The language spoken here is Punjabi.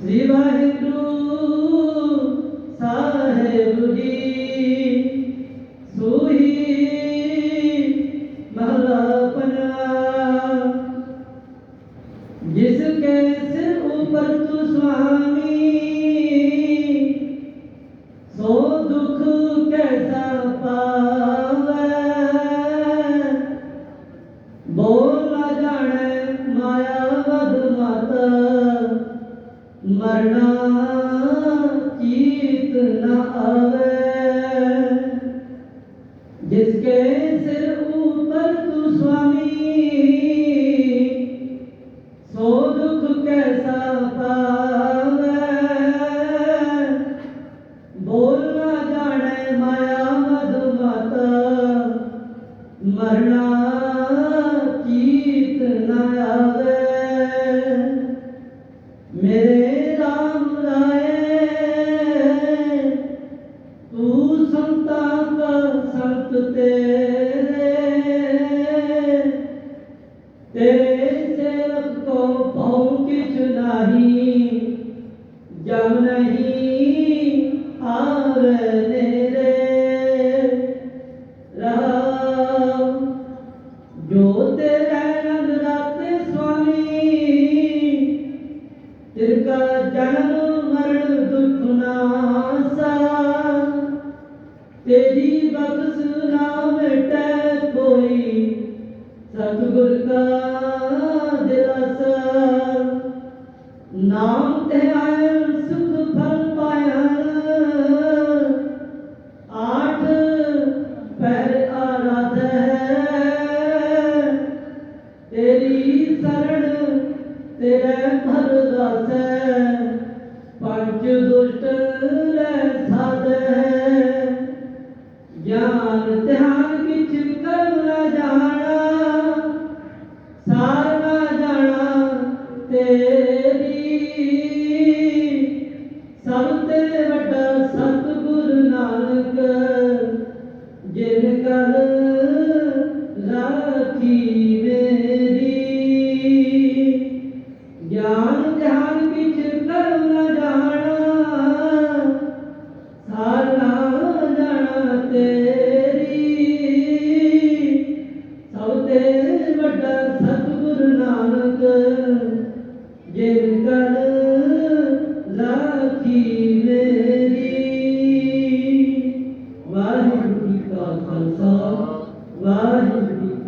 श्री वाहेगुरु साहेब जी सूही महला ऊपर तू सुहा मरना चीत न जिसके सिर ऊपर तू सो दुख कैसा पावे। बोल जाने माया मधुमाता मरना चीत मेरे ਤੂੰ ਸੰਤਾਂ ਸੰਤ ਤੇਰੇ। ਤੇਰੇ ਸੇਵਕ ਕੋ ਭਉ ਕਿਛ ਨਾਹੀ ਜਮ ਨਹੀਂ ਆਵੇ ਨੇਰੇ। ਨਾਮ ਤੇ ਆਇ ਸੁਖ ਫਲ ਪਾਇਆ। ਆਠ ਪੈਰ ਆਰਾਧੈ। ਤੇਰੀ ਸਰਣ ਤੇਰੇ ਭਰ ਦਾਸੈ। ਪੰਜ ਦੁਸ਼ਟ ਲੈ ਸਾਧੈ। ਗਿਆਨ ਧਿਆਨ ਸਭ ਤੇ ਵੱਡਾ ਸਤਿਗੁਰ ਨਾਨਕ, ਜਿਨ ਕਰ ਰਾਖੀ ਮੇਰੀ। ਗਿਆਨ ਧਿਆਨ ਕਿਛ ਕਰ ਨਾ ਜਾਣਾ ਸਾਰਾ ਜਾਣਾ ਤੇ Vahe Guru Ji Ka Khalsa, Vahe Guru Ji